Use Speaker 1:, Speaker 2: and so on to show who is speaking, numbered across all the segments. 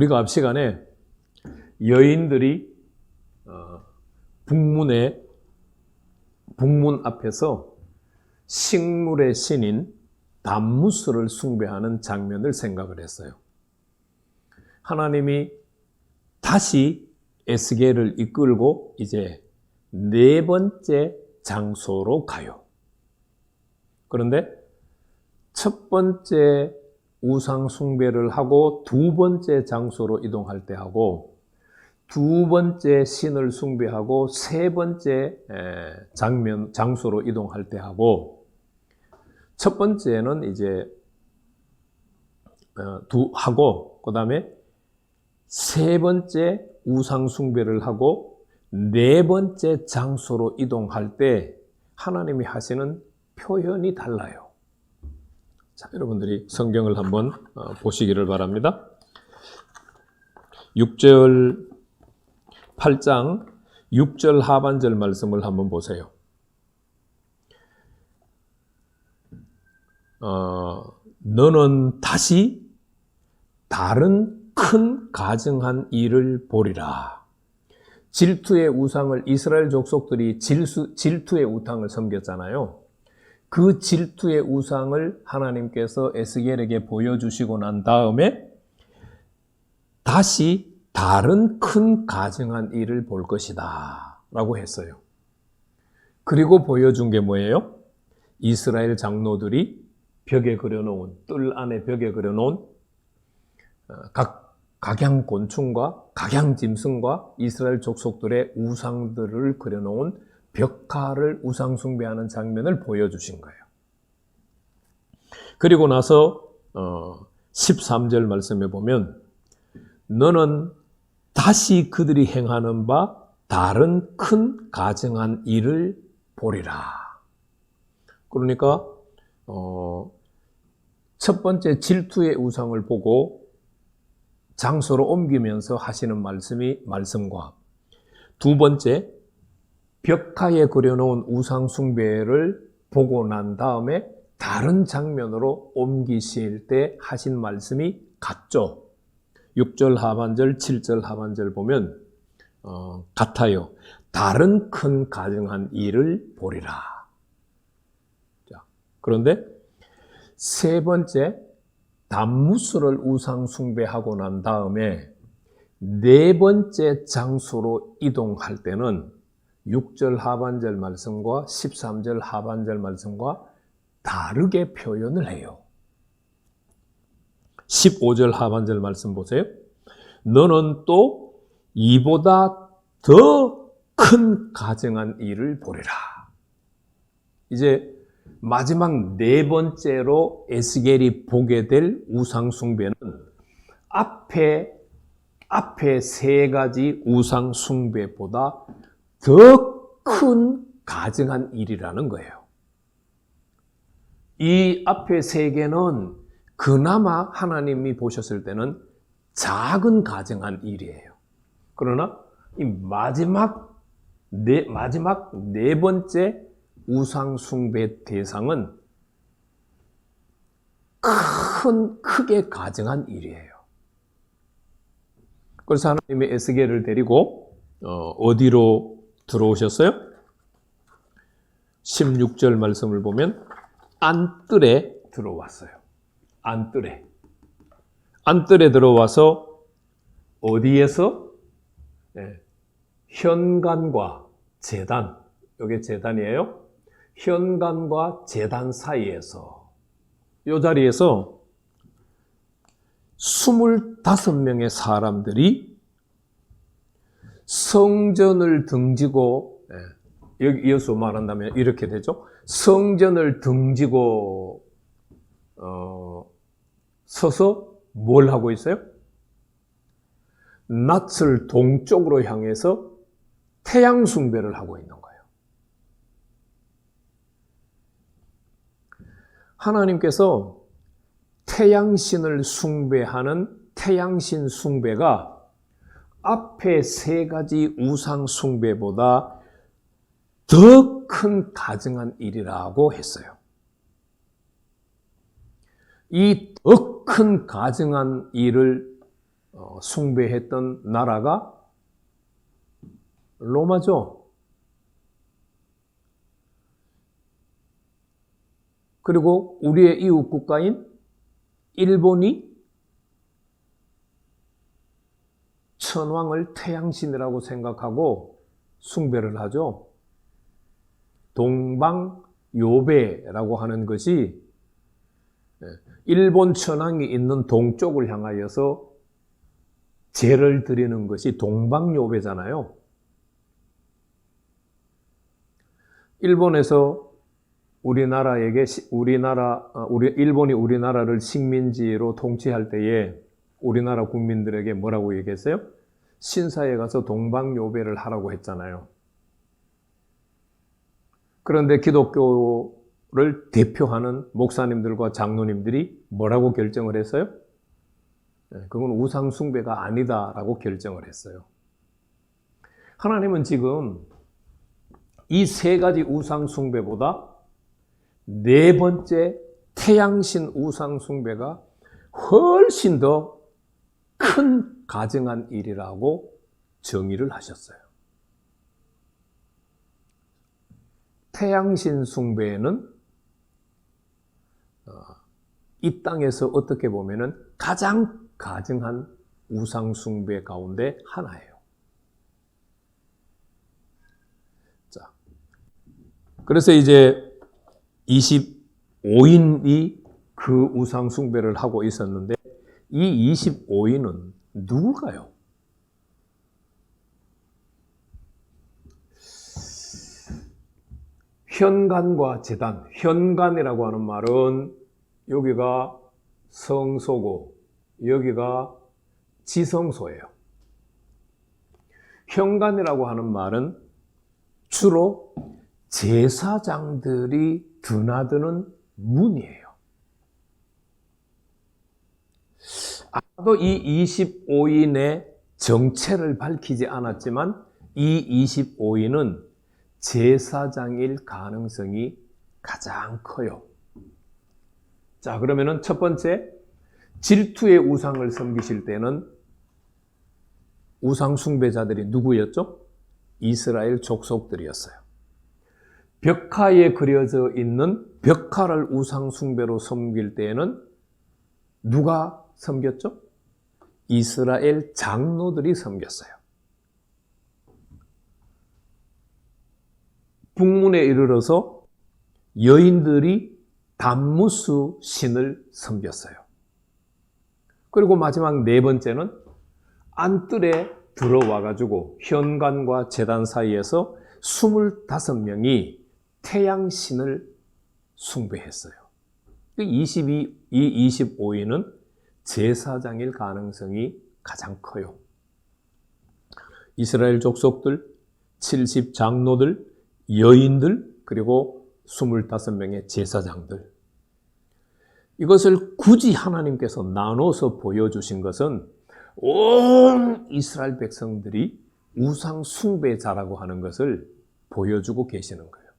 Speaker 1: 우리가 앞 시간에 여인들이 어, 북문에 북문 앞에서 식물의 신인 담무스를 숭배하는 장면을 생각을 했어요. 하나님이 다시 에스겔을 이끌고 이제 네 번째 장소로 가요. 그런데 첫 번째 우상 숭배를 하고 두 번째 장소로 이동할 때 하고 두 번째 신을 숭배하고 세 번째 장면 장소로 이동할 때 하고 첫 번째는 이제 어, 두 하고 그다음에 세 번째 우상 숭배를 하고 네 번째 장소로 이동할 때 하나님이 하시는 표현이 달라요. 자, 여러분들이 성경을 한번 어, 보시기를 바랍니다. 6절 8장 6절 하반절 말씀을 한번 보세요. 어, 너는 다시 다른 큰 가증한 일을 보리라. 질투의 우상을 이스라엘 족속들이 질수, 질투의 우상을 섬겼잖아요. 그 질투의 우상을 하나님께서 에스겔에게 보여주시고 난 다음에 다시 다른 큰 가증한 일을 볼 것이다. 라고 했어요. 그리고 보여준 게 뭐예요? 이스라엘 장로들이 벽에 그려놓은, 뜰 안에 벽에 그려놓은 어, 각 각양 곤충과 각양 짐승과 이스라엘 족속들의 우상들을 그려놓은 벽화를 우상 숭배하는 장면을 보여주신 거예요. 그리고 나서 13절 어, 말씀에 보면 너는 다시 그들이 행하는 바 다른 큰 가증한 일을 보리라. 그러니까 어, 첫 번째 질투의 우상을 보고 장소로 옮기면서 하시는 말씀이 말씀과 두 번째 벽화에 그려놓은 우상 숭배를 보고 난 다음에 다른 장면으로 옮기실 때 하신 말씀이 같죠. 6절 하반절, 7절 하반절 보면 어, 같아요. 다른 큰 가증한 일을 보리라. 자, 그런데 세 번째 단무스를 우상 숭배하고 난 다음에 네 번째 장소로 이동할 때는 6절 하반절 말씀과 13절 하반절 말씀과 다르게 표현을 해요. 15절 하반절 말씀 보세요. 너는 또 이보다 더 큰 가증한 일을 보리라. 이제 마지막 네 번째로 에스겔이 보게 될 우상 숭배는 앞에 앞에 세 가지 우상 숭배보다 더 큰 가증한 일이라는 거예요. 이 앞에 세 개는 그나마 하나님이 보셨을 때는 작은 가증한 일이에요. 그러나 이 마지막 네 마지막 네 번째 우상 숭배 대상은 큰 크게 가증한 일이에요. 그래서 하나님이 에스겔을 데리고 어, 디로 들어오셨어요? 16절 말씀을 보면 안뜰에 들어왔어요. 안뜰에. 안뜰에 들어와서 어디에서? 네. 현관과 재단, 여기 재단이에요. 현관과 재단 사이에서, 이 자리에서 25명의 사람들이 성전을 등지고 예, 여기 이어서 말한다면 이렇게 되죠. 성전을 등지고 어, 서서 뭘 하고 있어요? 낯을 동쪽으로 향해서 태양 숭배를 하고 있는 거예요. 하나님께서 태양신을 숭배하는 태양신 숭배가 앞에 세 가지 우상 숭배보다 더 큰 가증한 일이라고 했어요. 이 더 큰 가증한 일을 어, 숭배했던 나라가 로마죠. 그리고 우리의 이웃 국가인 일본이 천왕을 태양신이라고 생각하고 숭배를 하죠. 동방 요배라고 하는 것이 예, 일본 천왕이 있는 동쪽을 향하여서 제를 드리는 것이 동방요배잖아요. 일본에서 우리나라에게 시- 우리나라 어, 우리 일본이 우리나라를 식민지로 통치할 때에 우리나라 국민들에게 뭐라고 얘기했어요? 신사에 가서 동방요배를 하라고 했잖아요. 그런데 기독교를 대표하는 목사님들과 장로님들이 뭐라고 결정을 했어요? 네, 그건 우상숭배가 아니다라고 결정을 했어요. 하나님은 지금 이 세 가지 우상숭배보다 네 번째 태양신 우상숭배가 훨씬 더 큰 가증한 일이라고 정의를 하셨어요. 태양신 숭배는 어, 이 땅에서 어떻게 보면은 가장 가증한 우상 숭배 가운데 하나예요. 자, 그래서 이제 25인이 그 우상 숭배를 하고 있었는데 이 25인은 누굴까요? 현관과 재단, 현관이라고 하는 말은 여기가 성소고 여기가 지성소예요. 현관이라고 하는 말은 주로 제사장들이 드나드는 문이에요. 아마도 이 25인의 정체를 밝히지 않았지만 이 25인은 제사장일 가능성이 가장 커요. 자, 그러면은 첫 번째, 질투의 우상을 섬기실 때는 우상 숭배자들이 누구였죠? 이스라엘 족속들이었어요. 벽화에 그려져 있는 벽화를 우상 숭배로 섬길 때에는 누가 섬겼죠? 이스라엘 장로들이 섬겼어요. 북문에 이르러서 여인들이 담무스 신을 섬겼어요. 그리고 마지막 네 번째는 안뜰에 들어와 가지고 현관과 재단 사이에서 25명이 태양신을 숭배했어요. 22, 이 25인은 제사장일 가능성이 가장 커요. 이스라엘 족속들, 70 장로들, 여인들, 그리고 25명의 제사장들. 이것을 굳이 하나님께서 나눠서 보여주신 것은 온 이스라엘 백성들이 우상 숭배자라고 하는 것을 보여주고 계시는 거예요.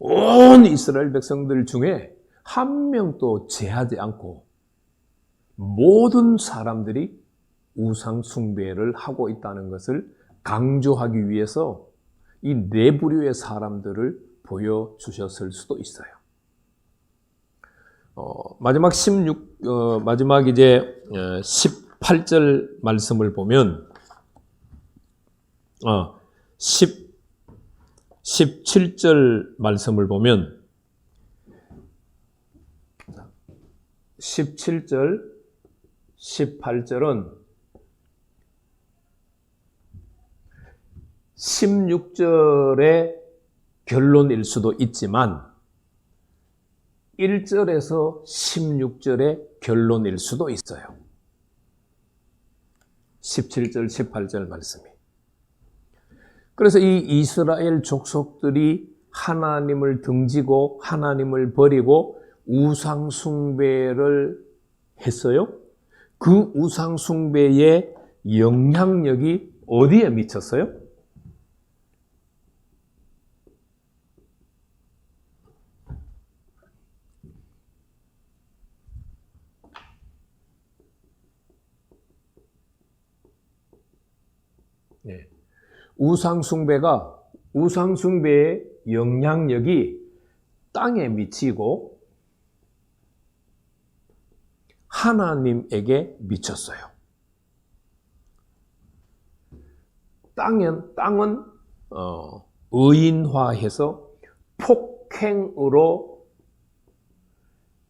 Speaker 1: 온 이스라엘 백성들 중에 한 명도 제하지 않고 모든 사람들이 우상 숭배를 하고 있다는 것을 강조하기 위해서 이 네 부류의 사람들을 보여주셨을 수도 있어요. 어, 마지막 16, 어, 마지막 이제 18절 말씀을 보면, 어, 10, 17절 말씀을 보면, 17절, 18절은 16절의 결론일 수도 있지만 1절에서 16절의 결론일 수도 있어요. 17절, 18절 말씀이. 그래서 이 이스라엘 족속들이 하나님을 등지고 하나님을 버리고 우상숭배를 했어요. 그 우상 숭배의 영향력이 어디에 미쳤어요? 네. 우상 숭배가 우상 숭배의 영향력이 땅에 미치고 하나님에게 미쳤어요. 땅은 땅은 어, 의인화해서 폭행으로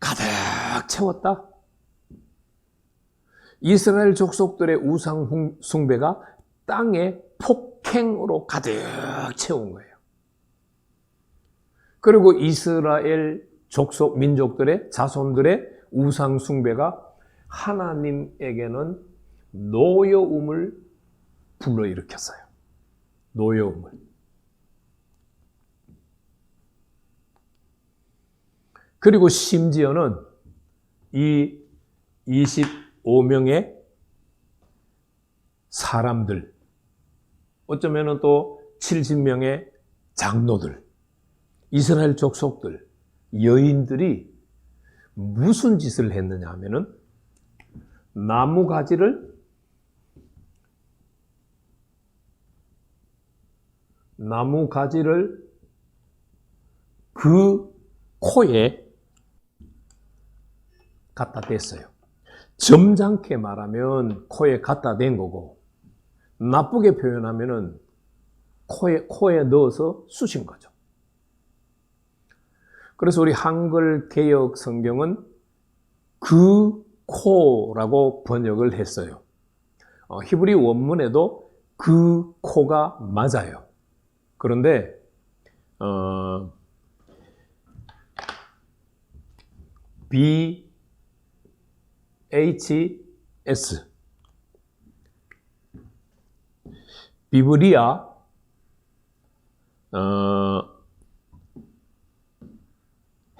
Speaker 1: 가득 채웠다. 이스라엘 족속들의 우상 숭배가 땅에 폭행으로 가득 채운 거예요. 그리고 이스라엘 족속 민족들의 자손들의 우상 숭배가 하나님에게는 노여움을 불러일으켰어요. 노여움을. 그리고 심지어는 이 25명의 사람들, 어쩌면 또 70명의 장로들, 이스라엘 족속들, 여인들이 무슨 짓을 했느냐 하면은 나무 가지를 나무 가지를 그 코에 갖다 댔어요. 점잖게 말하면 코에 갖다 댄 거고 나쁘게 표현하면은 코에 코에 넣어서 쑤신 거죠. 그래서 우리 한글 개혁 성경은 그 코라고 번역을 했어요. 어, 히브리 원문에도 그 코가 맞아요. 그런데 어, B H S 비브리아 어,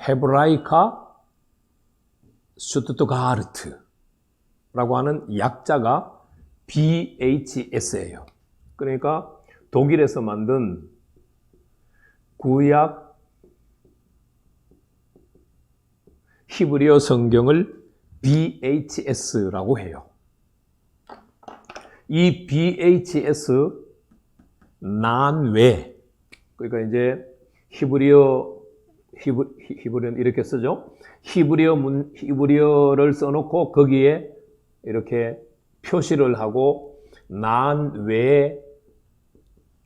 Speaker 1: 헤브라이카 슈투트가르트라고 하는 약자가 BHS예요. 그러니까 독일에서 만든 구약 히브리어 성경을 BHS라고 해요. 이 BHS 난외 그러니까 이제 히브리어 히브, 히브리어는 이렇게 쓰죠. 히브리어 문, 히브리어를 써놓고 거기에 이렇게 표시를 하고 난 외에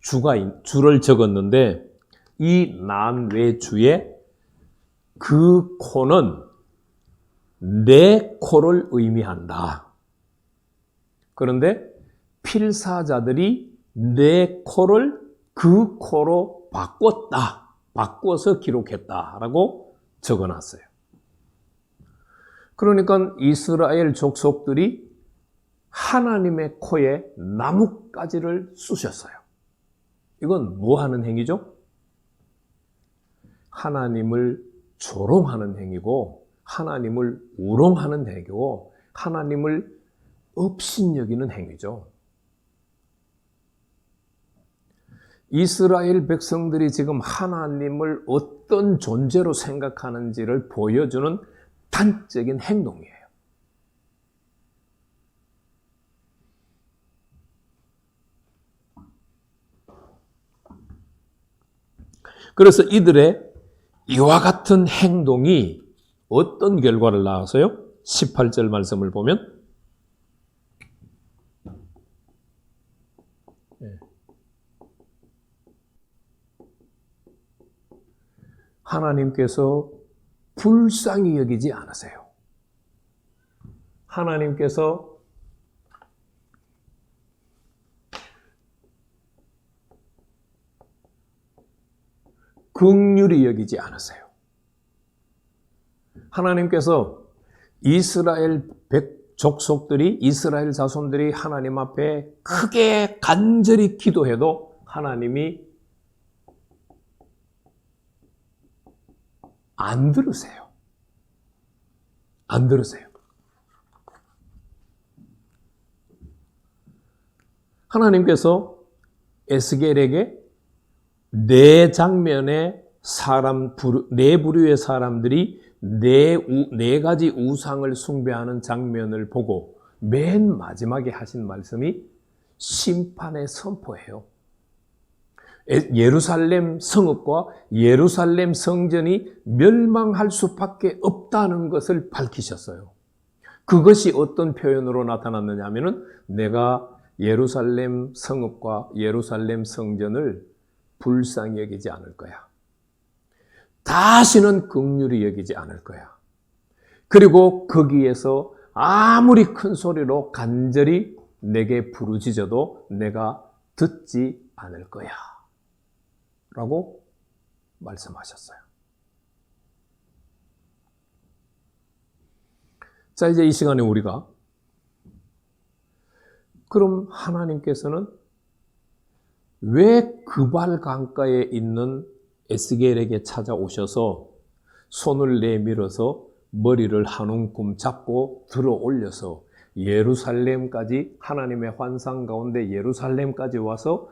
Speaker 1: 주가 주를 적었는데 이 난 외 주에 그 코는 내 코를 의미한다. 그런데 필사자들이 내 코를 그 코로 바꿨다. 바꿔서 기록했다라고 적어놨어요. 그러니까 이스라엘 족속들이 하나님의 코에 나뭇가지를 쑤셨어요. 이건 뭐 하는 행위죠? 하나님을 조롱하는 행위고, 하나님을 우롱하는 행위고, 하나님을 업신여기는 행위죠. 이스라엘 백성들이 지금 하나님을 어떤 존재로 생각하는지를 보여주는 단적인 행동이에요. 그래서 이들의 이와 같은 행동이 어떤 결과를 낳았어요? 18절 말씀을 보면 하나님께서 불쌍히 여기지 않으세요. 하나님께서 극률이 여기지 않으세요. 하나님께서 이스라엘 백 족속들이 이스라엘 자손들이 하나님 앞에 크게 간절히 기도해도 하나님이 안 들으세요. 안 들으세요. 하나님께서 에스겔에게 네 장면의 사람, 네 부류의 사람들이 네, 우, 네 가지 우상을 숭배하는 장면을 보고 맨 마지막에 하신 말씀이 심판의 선포예요. 에- 예루살렘 성읍과 예루살렘 성전이 멸망할 수밖에 없다는 것을 밝히셨어요. 그것이 어떤 표현으로 나타났느냐 하면은 내가 예루살렘 성읍과 예루살렘 성전을 불쌍히 여기지 않을 거야. 다시는 극률이 여기지 않을 거야. 그리고 거기에서 아무리 큰 소리로 간절히 내게 부르짖어도 내가 듣지 않을 거야. 라고 말씀하셨어요. 자, 이제 이 시간에 우리가 그럼 하나님께서는 왜 그발 강가에 있는 에스겔에게 찾아오셔서 손을 내밀어서 머리를 한 움큼 잡고 들어 올려서 예루살렘까지 하나님의 환상 가운데 예루살렘까지 와서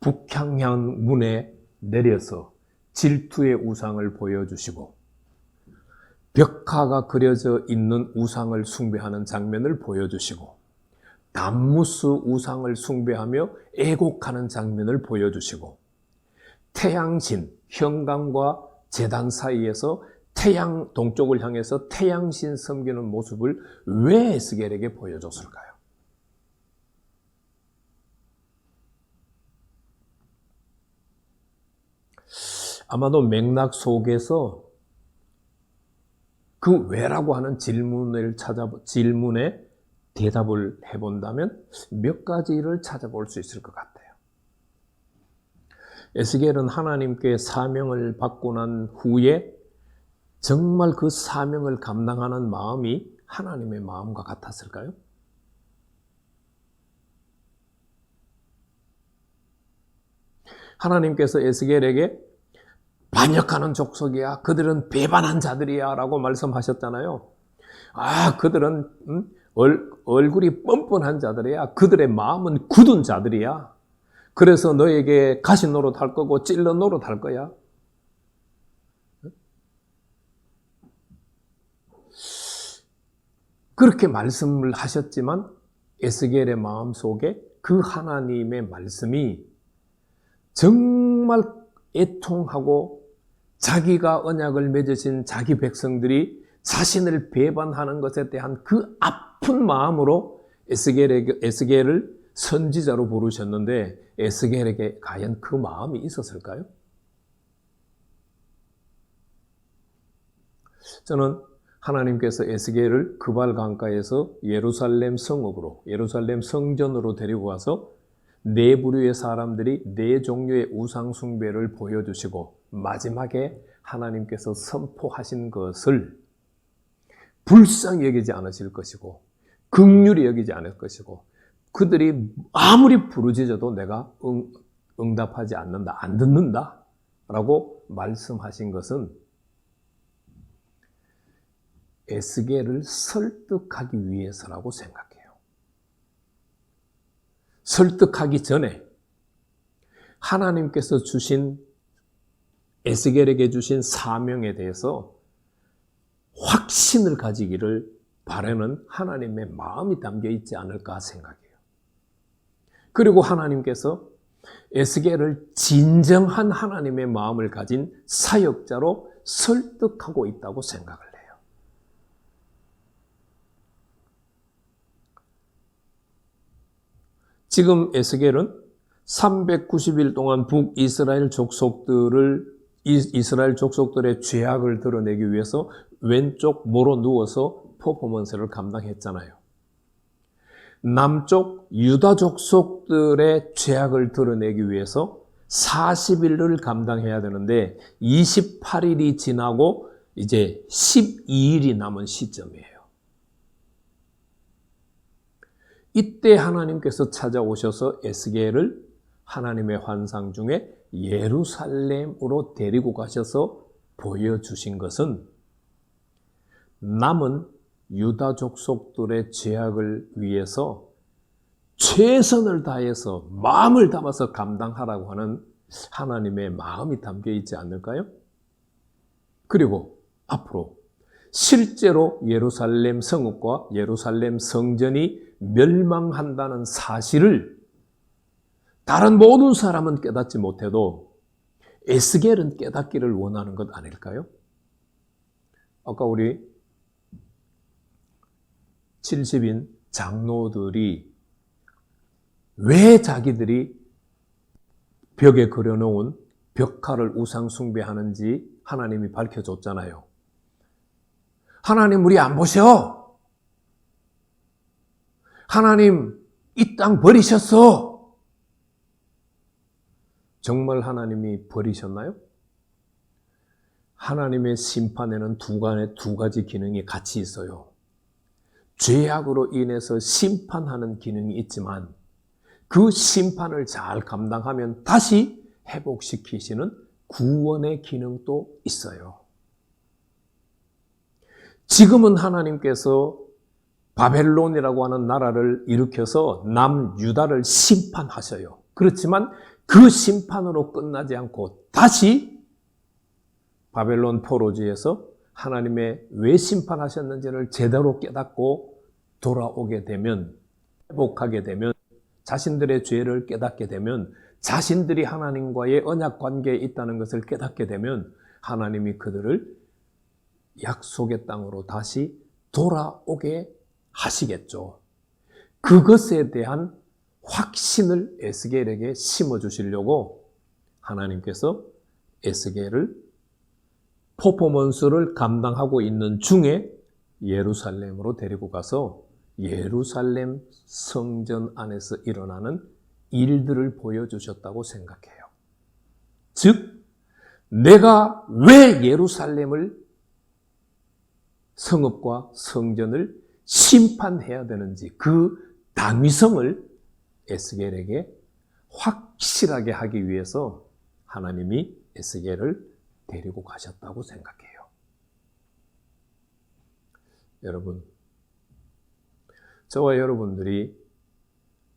Speaker 1: 북향양 문에 내려서 질투의 우상을 보여주시고 벽화가 그려져 있는 우상을 숭배하는 장면을 보여주시고 담무스 우상을 숭배하며 애곡하는 장면을 보여주시고 태양신 현강과 재단 사이에서 태양 동쪽을 향해서 태양신 섬기는 모습을 왜 에스겔에게 보여줬을까요? 아마도 맥락 속에서 그 왜라고 하는 질문을 찾아 질문에 대답을 해본다면 몇 가지를 찾아볼 수 있을 것 같아요. 에스겔은 하나님께 사명을 받고 난 후에 정말 그 사명을 감당하는 마음이 하나님의 마음과 같았을까요? 하나님께서 에스겔에게 반역하는 족속이야. 그들은 배반한 자들이야. 라고 말씀하셨잖아요. 아, 그들은, 음, 얼, 얼굴이 뻔뻔한 자들이야. 그들의 마음은 굳은 자들이야. 그래서 너에게 가시 노릇 할 거고 찔러 노릇 할 거야. 그렇게 말씀을 하셨지만 에스겔의 마음 속에 그 하나님의 말씀이 정말 애통하고 자기가 언약을 맺으신 자기 백성들이 자신을 배반하는 것에 대한 그 아픈 마음으로 에스겔에게, 에스겔을 선지자로 부르셨는데 에스겔에게 과연 그 마음이 있었을까요? 저는 하나님께서 에스겔을 그발 강가에서 예루살렘 성읍으로 예루살렘 성전으로 데리고 가서 네 부류의 사람들이 네 종류의 우상 숭배를 보여주시고 마지막에 하나님께서 선포하신 것을 불쌍히 여기지 않으실 것이고 극률이 여기지 않을 것이고 그들이 아무리 부르짖어도 내가 응, 응답하지 않는다, 안 듣는다 라고 말씀하신 것은 에스겔을 설득하기 위해서라고 생각해요. 설득하기 전에 하나님께서 주신 에스겔에게 주신 사명에 대해서 확신을 가지기를 바라는 하나님의 마음이 담겨 있지 않을까 생각해요. 그리고 하나님께서 에스겔을 진정한 하나님의 마음을 가진 사역자로 설득하고 있다고 생각을 해요. 지금 에스겔은 390일 동안 북이스라엘 족속들을 이스라엘 족속들의 죄악을 드러내기 위해서 왼쪽 모로 누워서 퍼포먼스를 감당했잖아요. 남쪽 유다 족속들의 죄악을 드러내기 위해서 40일을 감당해야 되는데 28일이 지나고 이제 12일이 남은 시점이에요. 이때 하나님께서 찾아오셔서 에스겔을 하나님의 환상 중에 예루살렘으로 데리고 가셔서 보여주신 것은 남은 유다 족속들의 죄악을 위해서 최선을 다해서 마음을 담아서 감당하라고 하는 하나님의 마음이 담겨 있지 않을까요? 그리고 앞으로 실제로 예루살렘 성읍과 예루살렘 성전이 멸망한다는 사실을 다른 모든 사람은 깨닫지 못해도 에스겔은 깨닫기를 원하는 것 아닐까요? 아까 우리 70인 장로들이 왜 자기들이 벽에 그려놓은 벽화를 우상 숭배하는지 하나님이 밝혀줬잖아요. 하나님 우리 안 보셔. 하나님 이 땅 버리셨어. 정말 하나님이 버리셨나요? 하나님의 심판에는 두 가지, 두 가지 기능이 같이 있어요. 죄악으로 인해서 심판하는 기능이 있지만 그 심판을 잘 감당하면 다시 회복시키시는 구원의 기능도 있어요. 지금은 하나님께서 바벨론이라고 하는 나라를 일으켜서 남유다를 심판하셔요. 그렇지만 그 심판으로 끝나지 않고 다시 바벨론 포로지에서 하나님의 왜 심판하셨는지를 제대로 깨닫고 돌아오게 되면 회복하게 되면 자신들의 죄를 깨닫게 되면 자신들이 하나님과의 언약 관계에 있다는 것을 깨닫게 되면 하나님이 그들을 약속의 땅으로 다시 돌아오게 하시겠죠. 그것에 대한 확신을 에스겔에게 심어 주시려고 하나님께서 에스겔을 퍼포먼스를 감당하고 있는 중에 예루살렘으로 데리고 가서 예루살렘 성전 안에서 일어나는 일들을 보여주셨다고 생각해요. 즉, 내가 왜 예루살렘을 성읍과 성전을 심판해야 되는지 그 당위성을 에스겔에게 확실하게 하기 위해서 하나님이 에스겔을 데리고 가셨다고 생각해요. 여러분, 저와 여러분들이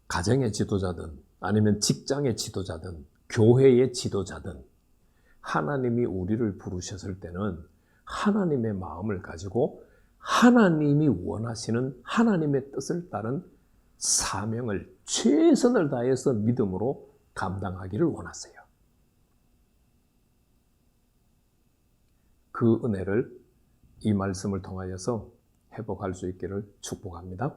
Speaker 1: 가정의 지도자든 아니면 직장의 지도자든 교회의 지도자든 하나님이 우리를 부르셨을 때는 하나님의 마음을 가지고 하나님이 원하시는 하나님의 뜻을 따른 사명을 최선을 다해서 믿음으로 감당하기를 원하세요. 그 은혜를 이 말씀을 통하여서 회복할 수 있기를 축복합니다.